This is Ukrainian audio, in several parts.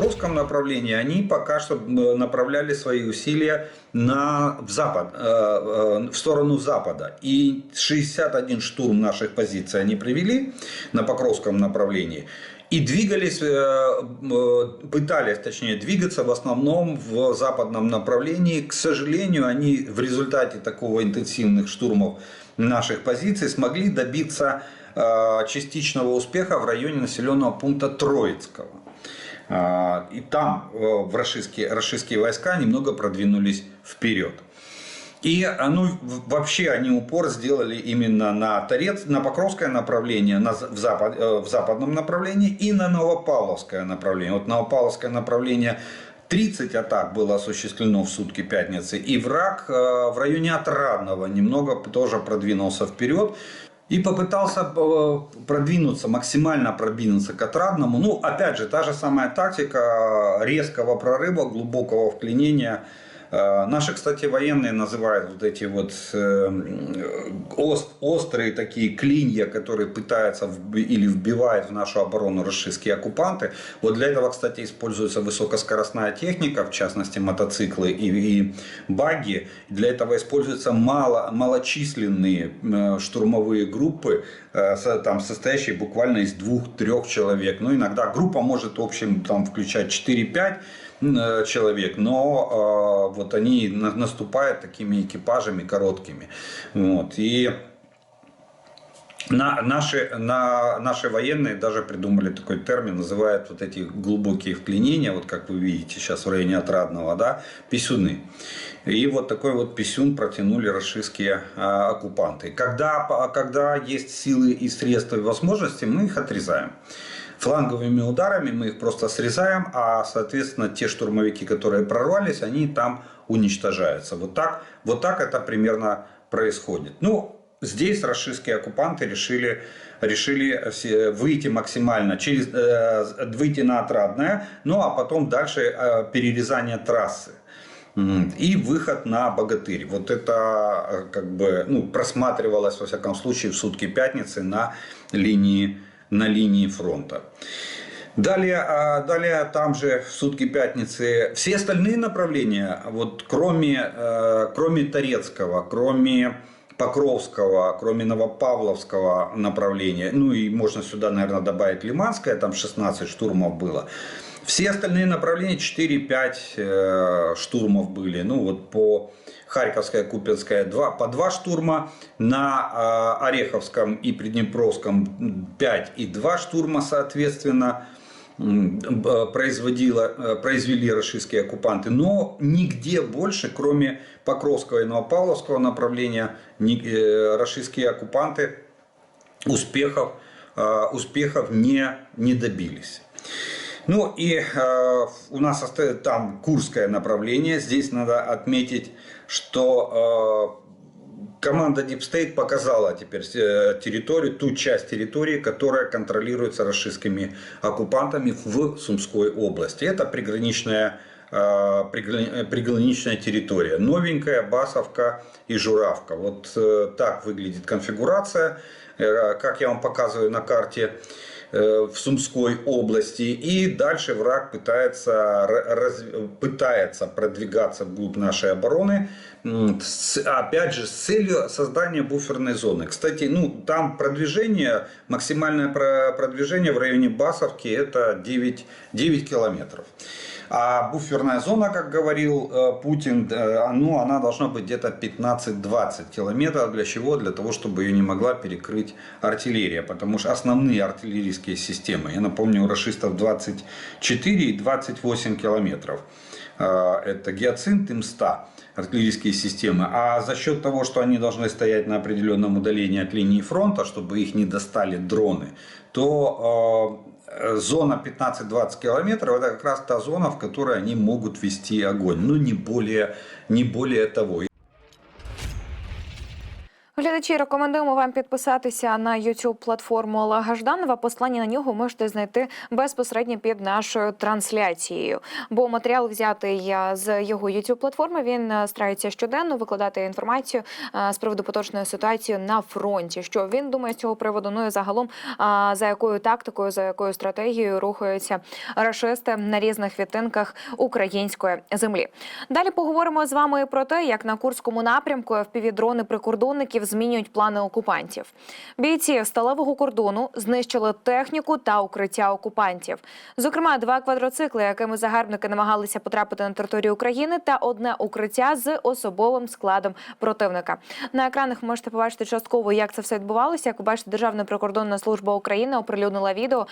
Покровском направлении, они пока что направляли свои усилия на, в, запад, э, э, в сторону запада. И 61 штурм наших позиций они привели на Покровском направлении. И двигались, э, пытались, точнее, двигаться в основном в западном направлении. К сожалению, они в результате такого интенсивных штурмов наших позиций смогли добиться частичного успеха в районе населенного пункта Троицкого. А, И там э, в рашистские, рашистские войска немного продвинулись вперед. И а, ну, вообще они упор сделали именно на Торец, на Покровское направление, на, в, запад, э, в западном направлении и на Новопавловское направление. Вот Новопавловское направление 30 атак было осуществлено в сутки пятницы, и враг э, в районе Отрадного немного тоже продвинулся вперед. И попытался э, продвинуться, максимально продвинуться к Отрадному. Ну, опять же, та же самая тактика резкого прорыва, глубокого вклинения. Э, Наши, кстати, военные называют вот эти вот э, ост- острые такие клинья, которые пытаются или вбивают в нашу оборону расистские оккупанты. Вот для этого, кстати, используется высокоскоростная техника, в частности мотоциклы и, и багги. Для этого используются мало, малочисленные э, штурмовые группы, там, состоящие буквально из двух-трех человек. Ну, иногда группа может в общем там, включать 4-5 э, человек, но э, вот они на- наступают такими экипажами короткими. Вот. И на, наши, на, наши военные даже придумали такой термин, называют вот эти глубокие вклинения, вот как вы видите сейчас в районе Отрадного, да, писюны. И вот такой вот писюн протянули расистские а, оккупанты. Когда, по- когда есть силы и средства и возможности, мы их отрезаем. Фланговыми ударами мы их просто срезаем, а, соответственно, те штурмовики, которые прорвались, они там уничтожаются. Вот так, вот так это примерно происходит. Ну, здесь расистские оккупанты решили, решили выйти максимально, через, э, выйти на Отрадное, ну а потом дальше э, перерезание трассы. И выход на Богатырь. Вот это э, как бы ну, просматривалось, во всяком случае, в сутки пятницы на линии, на линии фронта. Далее, а, далее там же в сутки пятницы все остальные направления, вот кроме, э, кроме Торецкого, кроме Покровского, кроме Новопавловского направления, ну и можно сюда, наверное, добавить Лиманское, там 16 штурмов было. Все остальные направления 4-5 э, штурмов были. Ну вот по Харьковская, Купинская 2, по 2 штурма, на э, Ореховском и Приднепровском 5 и 2 штурма соответственно б- производила, э, произвели российские оккупанты, но нигде больше, кроме Покровского и Новопавловского направления, ни- э, российские оккупанты успехов, э, успехов не, не добились. Ну и э, у нас остается там Курское направление. Здесь надо отметить, что э, команда Deep State показала теперь э, территорию, ту часть территории, которая контролируется российскими оккупантами в Сумской области. Это приграничная э, приграни- приграничная территория. Новенькая, Басовка и Журавка. Вот э, так выглядит конфигурация, как я вам показываю на карте в Сумской области. И дальше враг пытается, ра- раз- пытается продвигаться вглубь нашей обороны. С- Опять же, с целью создания буферной зоны. Кстати, ну, там продвижение, максимальное про- продвижение в районе Басовки это 9, 9 километров. А буферная зона, как говорил э, Путин, э, ну, она должна быть где-то 15-20 километров. Для чего? Для того, чтобы ее не могла перекрыть артиллерия. Потому что основные артиллерийские системы, я напомню, у расистов 24 и 28 километров. Э, Это гиацинт и мста артиллерийские системы. А за счет того, что они должны стоять на определенном удалении от линии фронта, чтобы их не достали дроны, то э, зона 15-20 километров это как раз та зона, в которой они могут вести огонь. Ну, не более, не более того. Глядачі рекомендуємо вам підписатися на youtube платформу Олега Жданова. Послання на нього можете знайти безпосередньо під нашою трансляцією. Бо матеріал взятий е, з його youtube платформи. Він е, старається щоденно викладати інформацію е, з приводу поточної ситуації на фронті. Що він думає з цього приводу? Ну і загалом за якою тактикою, за якою стратегією рухаються рашисти на різних відтинках української землі. Далі поговоримо з вами про те, як на Курському напрямку FPV-дрони прикордонників змінюють плани окупантів. Бійці сталевого кордону знищили техніку та укриття окупантів. Зокрема, два квадроцикли, якими загарбники намагалися потрапити на територію України, та одне укриття з особовим складом противника. На екранах можете побачити частково, як це все відбувалося. Як ви бачите, Державна прикордонна служба України оприлюднила відео.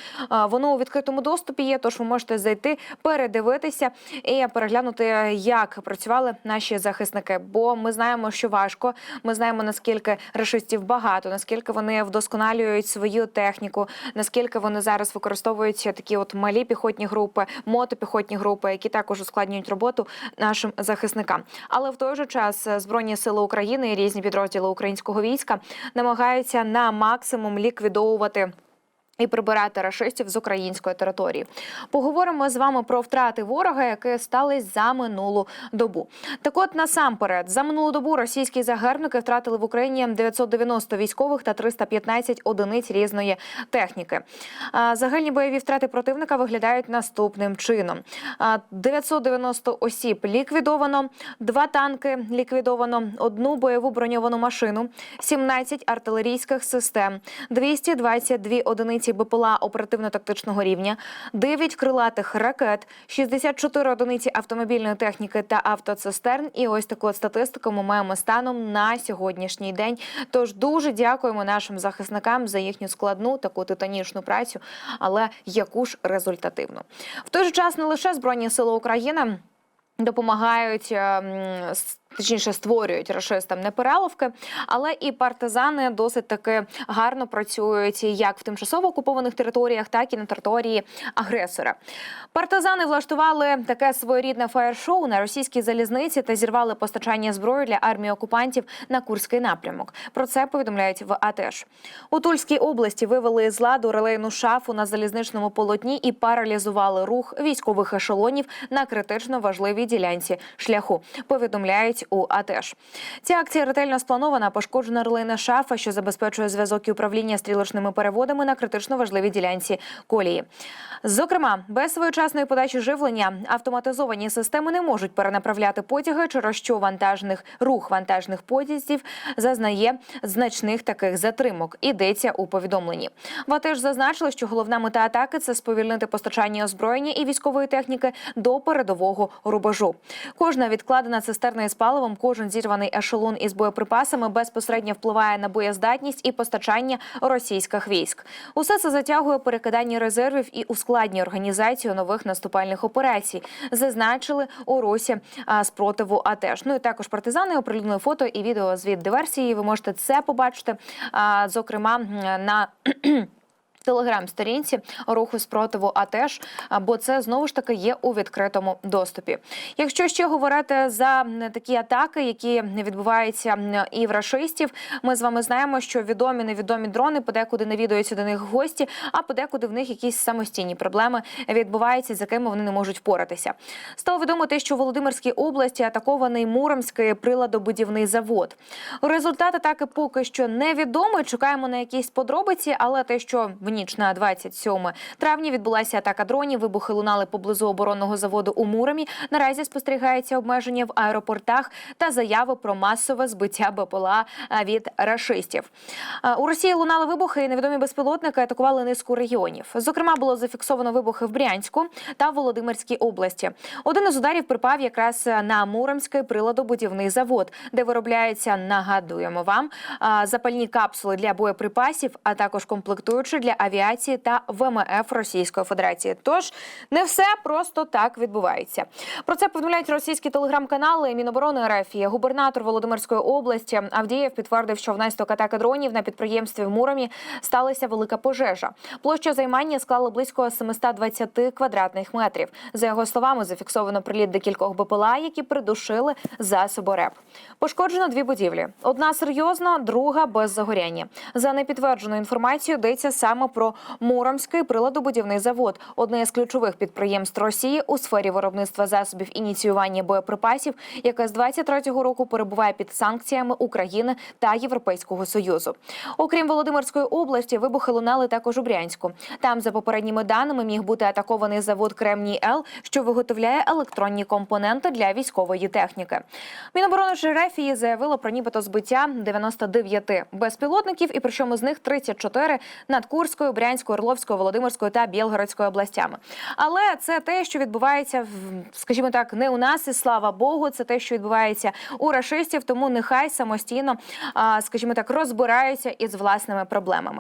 Воно у відкритому доступі є, тож ви можете зайти, передивитися і переглянути, як працювали наші захисники. Бо ми знаємо, що важко. Ми знаємо наскільки рашистів багато, наскільки вони вдосконалюють свою техніку, наскільки вони зараз використовують такі от малі піхотні групи, мотопіхотні групи, які також ускладнюють роботу нашим захисникам. Але в той же час збройні сили України і різні підрозділи українського війська намагаються на максимум ліквідовувати. І прибирати рашистів з української території. Поговоримо з вами про втрати ворога, які стались за минулу добу. Так, от насамперед, за минулу добу російські загарбники втратили в Україні 990 військових та 315 одиниць різної техніки. Загальні бойові втрати противника виглядають наступним чином: А, 990 осіб ліквідовано, два танки ліквідовано, одну бойову броньовану машину, 17 артилерійських систем, 222 одиниці БПЛА оперативно-тактичного рівня, 9 крилатих ракет, 64 одиниці автомобільної техніки та автоцистерн. І ось таку от статистику ми маємо станом на сьогоднішній день. Тож дуже дякуємо нашим захисникам за їхню складну таку титанічну працю, але яку ж результативну. В той же час не лише збройні сили України. Допомагають ем, точніше створюють рашистам непереливки, але і партизани досить таки гарно працюють як в тимчасово окупованих територіях, так і на території агресора. Партизани влаштували таке своєрідне фаєр-шоу на російській залізниці та зірвали постачання зброї для армії окупантів на Курський напрямок. Про це повідомляють в АТЕШ. У Тульській області вивели з ладу релейну шафу на залізничному полотні і паралізували рух військових ешелонів на критично важливій ділянці шляху. Повідомляють у АТЕШ. Ця акція ретельно спланована. Пошкоджена релейна шафа, що забезпечує зв'язок і управління стрілочними переводами на критично важливій ділянці колії. Зокрема, без своєчасної подачі живлення автоматизовані системи не можуть перенаправляти потяги, через що вантажних рух вантажних потязів зазнає значних таких затримок. Ідеться у повідомленні. В теж зазначили, що головна мета атаки це сповільнити постачання озброєння і військової техніки до передового рубежу. Кожна відкладена цистерна із паливом, кожен зірваний ешелон із боєприпасами безпосередньо впливає на боєздатність і постачання російських військ. Усе це затягує перекидання резервів і ускладнює організацію нових наступальних операцій. Зазначили у Росі спротиву АТЕШ. Ну і також партизани оприлюднили фото і відео звіт диверсії. Ви можете це побачити, зокрема на. Телеграм-сторінці руху спротиву а, бо це знову ж таки є у відкритому доступі. Якщо ще говорити за такі атаки, які відбуваються і в рашистів, ми з вами знаємо, що відомі невідомі дрони подекуди навідуються до них гості, а подекуди в них якісь самостійні проблеми відбуваються, з якими вони не можуть впоратися. Стало відомо те, що в Володимирській області атакований Муромський приладобудівний завод. Результат атаки поки що невідомий. Чекаємо на якісь подробиці, але те, що в ніч на 27 травня відбулася атака дронів, вибухи лунали поблизу оборонного заводу у Муромі. Наразі спостерігається обмеження в аеропортах та заяви про масове збиття БПЛА від рашистів. У Росії лунали вибухи, і невідомі безпілотники атакували низку регіонів. Зокрема, було зафіксовано вибухи в Брянську та Володимирській області. Один із ударів припав якраз на Муромський приладобудівний завод, де виробляються, нагадуємо вам, запальні капсули для боєприпасів, а також комплектуючі для авіації та ВМФ Російської Федерації. Тож не все просто так відбувається. Про це повідомляють російські телеграм-канали Міноборони РФ. Губернатор Володимирської області Авдієв підтвердив, що внаслідок атаки дронів на підприємстві в Муромі сталася велика пожежа. Площа займання склала близько 720 квадратних метрів. За його словами, зафіксовано приліт декількох БПЛА, які придушили засоби РЕП. Пошкоджено дві будівлі: одна серйозно, друга без загоряння. За непідтвердженою інформацією йдеться саме про Муромський приладобудівний завод, одне з ключових підприємств Росії у сфері виробництва засобів ініціювання боєприпасів, яке з 23-го року перебуває під санкціями України та Європейського союзу. Окрім Володимирської області, вибухи лунали також у Брянську. Там, за попередніми даними, міг бути атакований завод Кремній Л, що виготовляє електронні компоненти для військової техніки. Міноборони Жерефії заявило про нібито збиття 99 безпілотників, і причому з них 34 над Курською, Брянської, Орловської, Володимирської та Білгородської областями. Але це те, що відбувається скажімо так, не у нас, і слава Богу, це те, що відбувається у рашистів. Тому нехай самостійно, скажімо так, розбираються із власними проблемами.